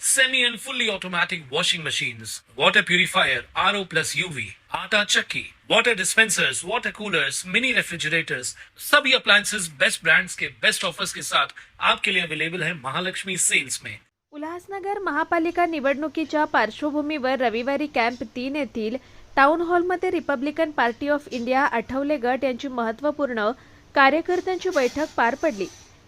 semi and fully automatic washing machines, water purifier, RO plus UV, आटा चक्की, water dispensers, water coolers, mini refrigerators, सभी appliances. Best brands के best offers के साथ आपके लिए अवेलेबल है महालक्ष्मी सेल्स में उल्हासनगर महापालिका निवडणुकीच्या पार्श्वभूमीवर रविवारी कॅम्प तीन येथील टाउन हॉलमध्ये Republican Party of India Athawale गट यांची महत्त्वपूर्ण कार्यकर्त्यांची बैठक पार पडली.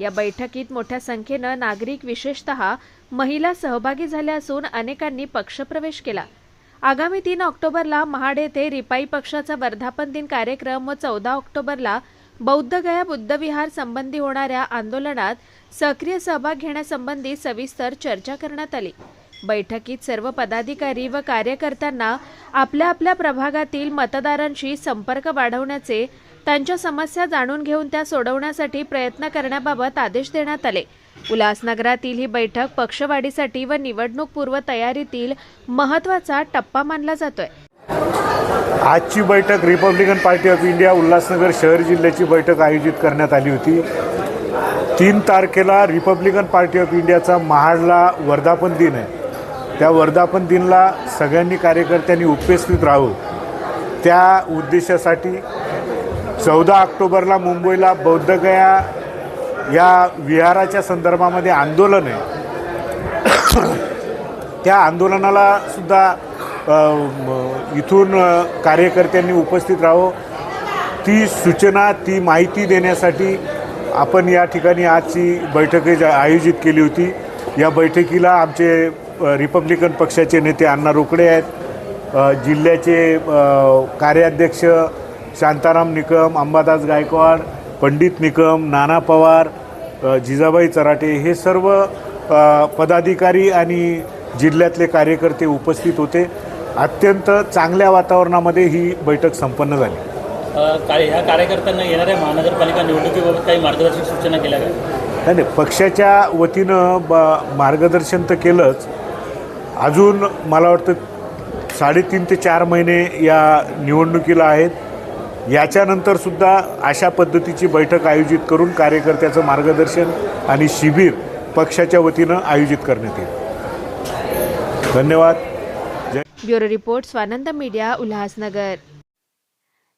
या बैठकीत मोठ्या संख्येनं नागरिक विशेषतः महिला सहभागी झाल्या असून अनेकांनी पक्षप्रवेश केला. आगामी तीन ऑक्टोबरला महाड येथे रिपाई पक्षाचा वर्धापन दिन कार्यक्रम व चौदा ऑक्टोबरला बौद्धगया बुद्धविहार संबंधी होणाऱ्या आंदोलनात सक्रिय सहभाग घेण्यासंबंधी सविस्तर चर्चा करण्यात आली. बैठकीत सर्व पदाधिकारी व कार्यकर्त्यांना आपल्या आपल्या प्रभागातील मतदारांशी संपर्क वाढवण्याचे त्यांच्या समस्या जाणून घेऊन त्या सोडवण्यासाठी प्रयत्न करण्याबाबत आदेश देण्यात आले. उल्हासनगरातील ही बैठक पक्षवाढीसाठी व निवडणूक पूर्व तयारीतील महत्त्वाचा टप्पा मानला जातोय. आजची बैठक Republican Party of India Ulhasnagar शहर जिल्ह्याची बैठक आयोजित करण्यात आली होती. तीन तारखेला रिपब्लिकन पार्टी ऑफ इंडियाचा महाडला वर्धापन दिन आहे. त्या वर्धापन दिनला सगळ्यांनी कार्यकर्त्यांनी उपस्थित राहावं त्या उद्देशासाठी चौदा ऑक्टोबरला मुंबईला बौद्धगया या विहाराच्या संदर्भामध्ये आंदोलन आहे. त्या आंदोलनाला सुद्धा इथून कार्यकर्त्यांनी उपस्थित राहावं ती सूचना ती माहिती देण्यासाठी आपण या ठिकाणी आजची बैठक आयोजित केली होती. या बैठकीला आमचे रिपब्लिकन पक्षाचे नेते अण्णा रोकडे आहेत. जिल्ह्याचे कार्याध्यक्ष शांताराम निकम अंबादास गायकवाड पंडित निकम नाना पवार जिजाबाई चराटे हे सर्व पदाधिकारी आणि जिल्ह्यातले कार्यकर्ते उपस्थित होते. अत्यंत चांगल्या वातावरणामध्ये ही बैठक संपन्न झाली. काय ह्या कार्यकर्त्यांना येणाऱ्या महानगरपालिका निवडणुकीबाबत काही मार्गदर्शक सूचना केल्या का? नाही नाही पक्षाच्या वतीनं ब मार्गदर्शन तर केलंच. अजून मला वाटतं साडेतीन ते चार महिने या निवडणुकीला आहेत. याच्यानंतरसुद्धा अशा पद्धतीची बैठक आयोजित करून कार्यकर्त्याचं मार्गदर्शन आणि शिबिर पक्षाच्या वतीनं आयोजित करण्यात येईल. धन्यवाद. Bureau report Swanand media Ulhasnagar.